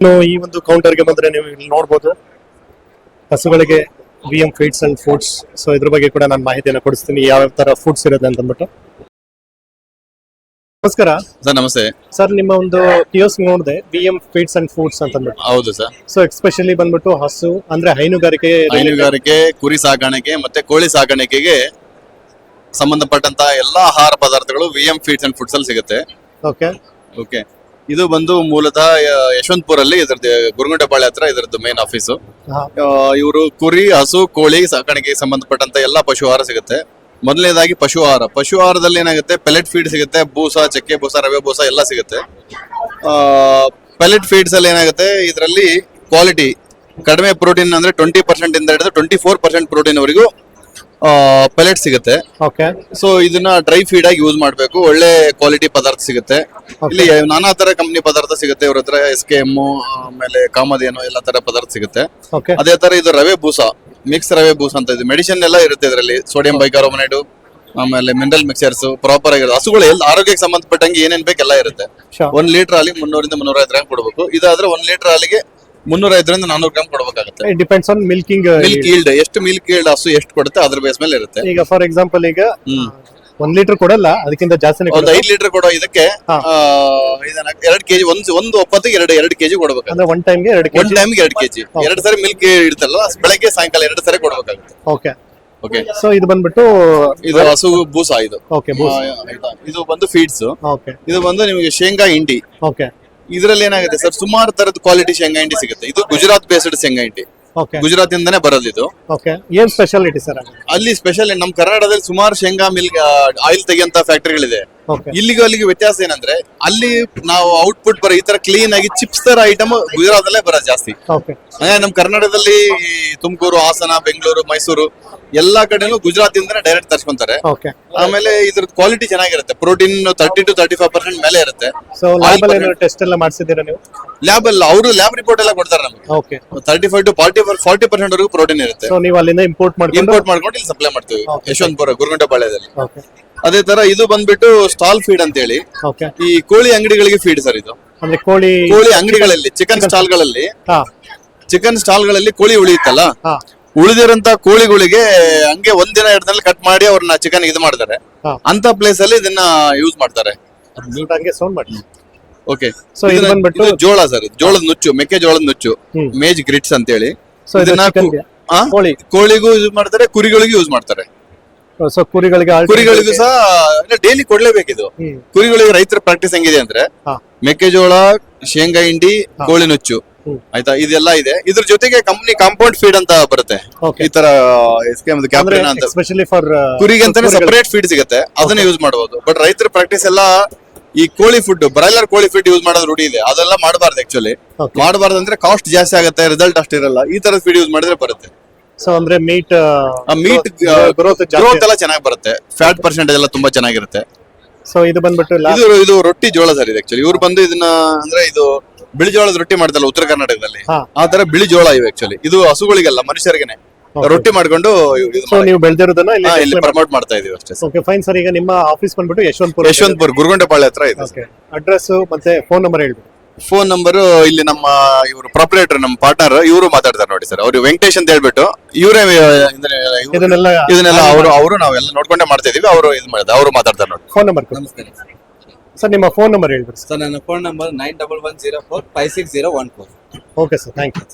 ಇನ್ನು ಈ ಒಂದು ಕೌಂಟರ್ಗೆ ಬಂದರೆ ನೀವು ಇಲ್ಲಿ ನೋಡ್ಬೋದು. ಹಸುಗಳಿಗೆ V M feeds and foods so ಇದ್ರ ಬಗ್ಗೆ ಕೂಡ ನಾನು ಮಾಹಿತಿಯನ್ನು ಕೊಡಿಸ್ತೀನಿ. ಯಾವ ತರ ಫುಡ್ಸ್ ಇರುತ್ತೆ ಅಂತ ಅಂದ್ಬಿಟ್ಟು ನಮಸ್ಕಾರ. ಸರ್ ನಮಸ್ತೆ. ಸರ್ ನಿಮ್ಮ ಒಂದು ಕಿಯೋಸ್ ನೋಡಿದೆ V M feeds and foods ಅಂತ ಅಂದ್ಬಿಟ್ಟು ಹೌದು ಸರ್. ಸೊ ಎಕ್ಸ್ಪೆಷಲಿ ಬಂದ್ಬಿಟ್ಟು ಹಸು ಅಂದ್ರೆ ಹೈನುಗಾರಿಕೆ ಹೈನುಗಾರಿಕೆ ಕುರಿ ಸಾಕಾಣಿಕೆ ಮತ್ತೆ ಕೋಳಿ ಸಾಕಾಣಿಕೆಗೆ ಸಂಬಂಧಪಟ್ಟಂತ ಎಲ್ಲಾ ಆಹಾರ ಪದಾರ್ಥಗಳು V M feeds and foods ಅಲ್ಲಿ ಸಿಗುತ್ತೆ. ಓಕೆ ಓಕೆ ಇದು ಬಂದು ಮೂಲತಃ ಯಶವಂತಪುರ ಯಶವಂತಪುರಲ್ಲಿ ಇದ್ರದ್ದು ಗುರುಗುಂಟೆಪಾಳ್ಯ ಹತ್ರ ಇದ್ರದ್ದು ಮೇನ್ ಆಫೀಸ್ ಇವರು ಕುರಿ ಹಸು ಕೋಳಿ ಸಾಕಾಣಿಕೆಗೆ ಸಂಬಂಧಪಟ್ಟಂತ ಎಲ್ಲಾ ಪಶು ಆಹಾರ ಸಿಗುತ್ತೆ. ಮೊದಲನೇದಾಗಿ ಪಶು ಆಹಾರ. ಪಶು ಆಹಾರದಲ್ಲಿ ಏನಾಗುತ್ತೆ ಪೆಲೆಟ್ ಫೀಡ್ ಸಿಗುತ್ತೆ ಬೂಸ ಚಕ್ಕೆ ಬೂಸ ರವೆ ಬೂಸ ಎಲ್ಲ ಸಿಗುತ್ತೆ. ಪೆಲೆಟ್ ಫೀಡ್ಸ್ ಅಲ್ಲಿ ಏನಾಗುತ್ತೆ ಇದರಲ್ಲಿ ಕ್ವಾಲಿಟಿ ಕಡಿಮೆ ಪ್ರೋಟೀನ್ ಅಂದ್ರೆ ಟ್ವೆಂಟಿ ಪರ್ಸೆಂಟ್ ಇಂದ ಹಿಡಿದು ಟ್ವೆಂಟಿ ಫೋರ್ ಪರ್ಸೆಂಟ್ ಪ್ರೋಟೀನ್ ವರೆಗೂ ಪೆಲೆಟ್ ಸಿಗುತ್ತೆ. ಓಕೆ ಸೊ ಇದನ್ನ ಡ್ರೈ ಫೀಡ್ ಆಗಿ ಯೂಸ್ ಮಾಡಬೇಕು. ಒಳ್ಳೆ ಕ್ವಾಲಿಟಿ ಪದಾರ್ಥ ಸಿಗುತ್ತೆ. ಇಲ್ಲಿ ನಾನಾ ತರ ಕಂಪನಿ ಪದಾರ್ಥ ಸಿಗುತ್ತೆ. ಇವ್ರ ಹತ್ರ ಎಸ್ ಕೆ ಎಂ ಆಮೇಲೆ ಕಾಮಧೇನು ಎಲ್ಲ ತರ ಪದಾರ್ಥ ಸಿಗುತ್ತೆ. ಅದೇ ತರ ಇದು ರವೆ ಬೂಸ ಮಿಕ್ಸ್ ರವೆ ಬೂಸ ಅಂತ ಇದು. ಮೆಡಿಸಿನ್ ಎಲ್ಲ ಇರುತ್ತೆ ಇದರಲ್ಲಿ. ಸೋಡಿಯಂ ಬೈಕಾರ್ಬೊನೇಟ್ ಆಮೇಲೆ ಮಿನರಲ್ ಮಿಕ್ಸರ್ಸ್ ಪ್ರಾಪರ್ ಆಗಿರುತ್ತೆ ಹಸುಗಳು ಎಲ್ಲ ಆರೋಗ್ಯಕ್ಕೆ ಸಂಬಂಧಪಟ್ಟಂಗೆ ಏನೇನ್ ಬೇಕೆಲ್ಲ ಇರುತ್ತೆ. ಒಂದು ಲೀಟರ್ ಹಾಲಿಗೆ ಮುನ್ನೂರಿಂದ ಮುನ್ನೂರ ಐದು ಗ್ರಾಮ್ ಕೊಡಬೇಕು. ಇದಾದ್ರೆ ಒಂದ್ ಲೀಟರ್ ಹಾಲಿಗೆ ಮುನ್ನೂರ ಐದರಿಂದ ನಾನೂರು ಗ್ರಾಮ್ ಕೊಡಬೇಕಾಗುತ್ತೆ it depends on milking milk yield ಎಷ್ಟು ಮಿಲ್ಕ್ ಈಲ್ಡ್ ಹಸು ಎಷ್ಟು ಕೊಡುತ್ತೆ ಅದ್ರ ಬೇಸ್ ಮೇಲೆ ಇರುತ್ತೆ. ಈಗ ಫಾರ್ ಎಕ್ಸಾಂಪಲ್ ಈಗ ಒಂದ್ ಲೀಟರ್ ಕೊಡಲ್ಲ ಅದಕ್ಕಿಂತ ಜಾಸ್ತಿ ಒಂದು. ಐದ್ ಲೀಟರ್ ಕೊಡೋ ಇದಕ್ಕೆ ಎರಡ್ ಕೆಜಿ ಒಂದ್ ಒಂದು ಒಪ್ಪತ್ತಿಗೆ ಎರಡು ಎರಡು ಕೆಜಿ ಕೊಡ್ಬೇಕು. ಅಂದ್ರೆ ಒನ್ ಟೈಮ್ಗೆ ಎರಡು ಒನ್ ಟೈಮ್ಗೆ ಎರಡು ಕೆಜಿ. ಎರಡು ಸರಿ ಮಿಲ್ಕ್ ಇಡ್ತಲ್ಲ ಬೆಳಗ್ಗೆ ಸಾಯಂಕಾಲ ಎರಡು ಸರಿ ಕೊಡ್ಬೇಕಾಗುತ್ತೆ. ಓಕೆ ಓಕೆ ಸೊ ಇದು ಬಂದ್ಬಿಟ್ಟು ಇದು ಹಸು ಬೂಸ ಇದು. ಓಕೆ ಇದು ಬಂದು ಫೀಡ್ಸ್ ಓಕೆ ಇದು ಬಂದು ನಿಮಗೆ ಶೇಂಗಾ ಹಿಂಡಿ. ಓಕೆ ಇದರಲ್ಲಿ ಏನಾಗುತ್ತೆ ಸರ್? ಸುಮಾರು ತರದ ಕ್ವಾಲಿಟಿ ಶೇಂಗಾ ಹಿಂಡಿ ಸಿಗುತ್ತೆ. ಇದು ಗುಜರಾತ್ ಬೇಸ್ಡ್ ಶೇಂಗಾ ಹಿಂಡಿ ಓಕೆ ಗುಜರಾತ್ ಇಂದಾನೆ ಬರೋದು ಇದು. ಓಕೆ ಏನ್ ಸ್ಪೆಷಾಲಿಟಿ ಸರ್ ಅಲ್ಲಿ ಸ್ಪೆಷಲ್ ನಮ್ಮ ಕರ್ನಾಟಕದಲ್ಲಿ ಸುಮಾರು ಶೇಂಗಾ ಮಿಲ್ ಆಯಿಲ್ ತೆಗೆಯಂತ ಫ್ಯಾಕ್ಟರಿಗಳಿದೆ ಇಲ್ಲಿಗೂ ಅಲ್ಲಿಗೆ ವ್ಯತ್ಯಾಸ ಏನಂದ್ರೆ ಅಲ್ಲಿ ನಾವು ಔಟ್ಪುಟ್ ಬರೋ ಈ ತರ ಕ್ಲೀನ್ ಆಗಿ ಚಿಪ್ಸ್ ತರ ಐಟಮ್ ಗುಜರಾತ್ ಅಲ್ಲೇ ಬರೋದು ಜಾಸ್ತಿ. ನಮ್ ನಮ್ಮ ಕರ್ನಾಟಕದಲ್ಲಿ ತುಮಕೂರು ಹಾಸನ ಬೆಂಗಳೂರು ಮೈಸೂರು ಎಲ್ಲಾ ಕಡೆನೂ ಗುಜರಾತ್ ಇಂದನೇ ಡೈರೆಕ್ಟ್ ತರ್ಸ್ಕೊಂತಾರೆ. ಓಕೆ ಆಮೇಲೆ ಇದ್ರ ಕ್ವಾಲಿಟಿ ಚೆನ್ನಾಗಿರುತ್ತೆ. Protein thirty two thirty five percent ಮೇಲೆ ಇರುತ್ತೆ. ಸೊ ಲ್ಯಾಬಲ್ ಏನಾದ್ರು ಟೆಸ್ಟ್ ಎಲ್ಲ ಮಾಡಿಸಿದ್ದೀರಾ ನೀವು? ಲ್ಯಾಬ್ ಅಲ್ಲಿ ಅವರು ಲ್ಯಾಬ್ ರಿಪೋರ್ಟ್ ಎಲ್ಲ ಕೊಡ್ತಾರೆ ನಮಗೆ. Okay thirty five to forty forty percent ವರೆಗೂ ಪ್ರೋಟೀನ್ ಇರುತ್ತೆ. ಸೊ ನೀವು ಅಲ್ಲಿಂದ ಇಂಪೋರ್ಟ್ ಮಾಡಿ ಇಂಪೋರ್ಟ್ ಮಾಡ್ಕೊಂಡು ಇಲ್ಲಿ ಸಪ್ಲೈ ಮಾಡ್ತೀವಿ. ಯಶವಂತಪುರ ಗುರುಗುಂಟೆಪಾಳ್ಯದಲ್ಲಿ ಓಕೆ ಅದೇ ತರ ಇದು ಬಂದ್ಬಿಟ್ಟು ಸ್ಟಾಲ್ ಫೀಡ್ ಅಂತ ಹೇಳಿ ಓಕೆ ಈ ಕೋಳಿ ಅಂಗಡಿಗಳಿಗೆ ಫೀಡ್ ಸರ್ ಇದು. ಅಂದ್ರೆ ಕೋಳಿ ಕೋಳಿ ಅಂಗಡಿಗಳಲ್ಲಿ ಚಿಕನ್ ಸ್ಟಾಲ್ಗಳಲ್ಲಿ ಹಾ. ಚಿಕನ್ ಸ್ಟಾಲ್ಗಳಲ್ಲಿ ಕೋಳಿ ಉಳಿಯುತ್ತಲ್ಲ? ಉಳಿದಿರಂತ ಕೋಳಿಗಳಿಗೆ ಹಂಗೆ ಒಂದಿನ ಎರಡ್ದಲ್ಲಿ ಕಟ್ ಮಾಡಿ ಅವ್ರನ್ನ ಚಿಕನ್ ಇದು ಮಾಡ್ತಾರೆ. ಹಾ. ಅಂತ ಪ್ಲೇಸ್ ಅಲ್ಲಿ ಇದನ್ನ ಯೂಸ್ ಮಾಡ್ತಾರೆ. ಹಂಗೆ ಸೌಂಡ್ ಮಾಡಿ ಓಕೆ So ಇದು ಬಂದ್ಬಿಟ್ಟು- ಜೋಳ ಸರ್ ಜೋಳದ ನುಚ್ಚು ಮೆಕ್ಕೆಜೋಳದ ನುಚ್ಚು ಹ್ಮ್. ಮೇಜ್ ಗ್ರಿಟ್ಸ್ ಅಂತ ಹೇಳಿ ಸೊ ಇದು ಇದನ್ನ chicken ಕು- ಆ? ಕೋಳಿ. ಕೋಳಿಗೂ ಯೂಸ್ ಮಾಡ್ತಾರೆ ಕುರಿಗಳಿಗೂ ಯೂಸ್ ಮಾಡ್ತಾರೆ. ಸೊ ಕುರಿಗಳಿಗೆ ಕುರಿಗಳಿಗೂ ಸಹ ಡೈಲಿ ಕೊಡ್ಲೇಬೇಕಿದು ಹ್ಮ್. ಕುರಿಗಳಿಗೆ ರೈತರ ಪ್ರಾಕ್ಟೀಸ್ ಹೆಂಗಿದೆ ಅಂದ್ರೆ ಹಾ. ಮೆಕ್ಕೆಜೋಳ ಶೇಂಗಾ ಹಿಂಡಿ ಕೋಳಿ ನುಚ್ಚು. ಆಯ್ತಾ? ಇದೆಲ್ಲ ಇದೆ. ಇದ್ರ ಜೊತೆಗೆ ಕಂಪ್ನಿ ಕಾಂಪೌಂಡ್ ಫೀಡ್ ಅಂತ ಬರುತ್ತೆ. Okay. ಈ ತರ SKM ಅಂದ್ರೆ ಅಂತ. ಎಸ್ಪೆಷಲಿ ಫಾರ್ ಕುರಿಗೆ ಅಂತಾನೆ ಸಪರೇಟ್ ಫೀಡ್ ಸಿಗುತ್ತೆ. ಅದನ್ನ ಯೂಸ್ ಮಾಡಬಹುದು ಬಟ್ ರೈತರ ಪ್ರಾಕ್ಟೀಸ್ ಎಲ್ಲ ಈ ಕೋಳಿ ಫುಡ್ ಬ್ರಾಯ್ಲರ್ ಕೋಳಿ ಫೀಡ್ ಯೂಸ್ ಮಾಡೋದು ರೂಢಿ ಇದೆ. ಅದೆಲ್ಲ ಮಾಡಬಾರ್ದು ಆಕ್ಚುಲಿ Okay. ಮಾಡಬಾರ್ದು ಅಂದ್ರೆ ಕಾಸ್ಟ್ ಜಾಸ್ತಿ ಆಗುತ್ತೆ ರಿಸಲ್ಟ್ ಅಷ್ಟಿರಲ್ಲ ಈ ತರ ಫೀಡ್ ಯೂಸ್ ಮಾಡಿದ್ರೆ ಬರುತ್ತೆ. ಸೊ ಅಂದ್ರೆ ಮೀಟ್ ಮೀಟ್ ಗ್ರೋತ್ ಗ್ರೋತ್ ಎಲ್ಲ ಚೆನ್ನಾಗಿ ಬರುತ್ತೆ. ಫ್ಯಾಟ್ ಪರ್ಸೆಂಟೇಜ್ ಎಲ್ಲ ತುಂಬಾ ಚೆನ್ನಾಗಿರುತ್ತೆ. ಸೊ ಇದು ಬಂದ್ಬಿಟ್ಟು last- ಇದು ಇದು ರೊಟ್ಟಿ ಜೋಳ ಸರ್ ಇದು ಆಕ್ಚುಲಿ ಇವ್ರು ಬಂದು ಇದನ್ನ ಅಂದ್ರೆ ಇದು ಬಿಳಿ ಜೋಳದ ರೊಟ್ಟಿ ಮಾಡ್ತಾರಲ್ಲ ಉತ್ತರ ಕರ್ನಾಟಕದಲ್ಲಿ? ಹಾ. ಆ ತರ ಬಿಳಿ ಜೋಳ ಇವೆ ಆಕ್ಚುಲಿ ಇದು ಹಸುಗಳಿಗೆಲ್ಲ ಮನುಷ್ಯರಿಗೆನೆ. ರೊಟ್ಟಿ ಮಾಡ್ಕೊಂಡು ಸೊ ನೀವು ಬೆಳೆದಿರೋದನ್ನ ಇಲ್ಲಿ ಇಲ್ಲಿ ಪ್ರಮೋಟ್ ಮಾಡ್ತಾ ಇದೀವಿ ಅಷ್ಟೇ ಓಕೆ ಫೈನ್ ಸರ್ ಈಗ ನಿಮ್ಮ ಆಫೀಸ್ ಬಂದ್ಬಿಟ್ಟು ಯಶವಂತಪುರ ಯಶವಂತಪುರ ಗುರುಗೊಂಡೆಪಾಳ್ಯ ಹತ್ರ ಇದೆ ಓಕೆ ಅಡ್ರೆಸ್ ಮತ್ತೆ ಫೋನ್ ನಂಬರ್ ಹೇಳಿ ಫೋನ್ ನಂಬರ್ ಇಲ್ಲಿ ನಮ್ಮ ಇವರು ಪ್ರಾಪರೇಟರ್ ನಮ್ಮ ಪಾರ್ಟ್ನರ್ ಇವರು ಮಾತಾಡ್ತಾರೆ ನೋಡಿ ಸರ್. ಅವ್ರು ವೆಂಕಟೇಶ್ ಅಂತ ಹೇಳ್ಬಿಟ್ಟು ಇವರೇ ಇದನ್ನೆಲ್ಲ ಇದನ್ನೆಲ್ಲ ಅವರು ಅವರು ನಾವೆಲ್ಲ ನೋಡ್ಕೊಂಡೇ ಮಾಡ್ತಾ ಇದೀವಿ. ಅವರು ಇದು ಮಾಡಿದ ಅವರು ಮಾತಾಡ್ತಾರೆ ನೋಡಿ. ಫೋನ್ ನಂಬರ್ ನಮಸ್ಕಾರ ಸರ್ ನಿಮ್ಮ ಫೋನ್ ನಂಬರ್ ಹೇಳ್ಬಿಡಿ ಸರ್. ನನ್ನ phone number nine double one zero four five six zero one four okay sir thank you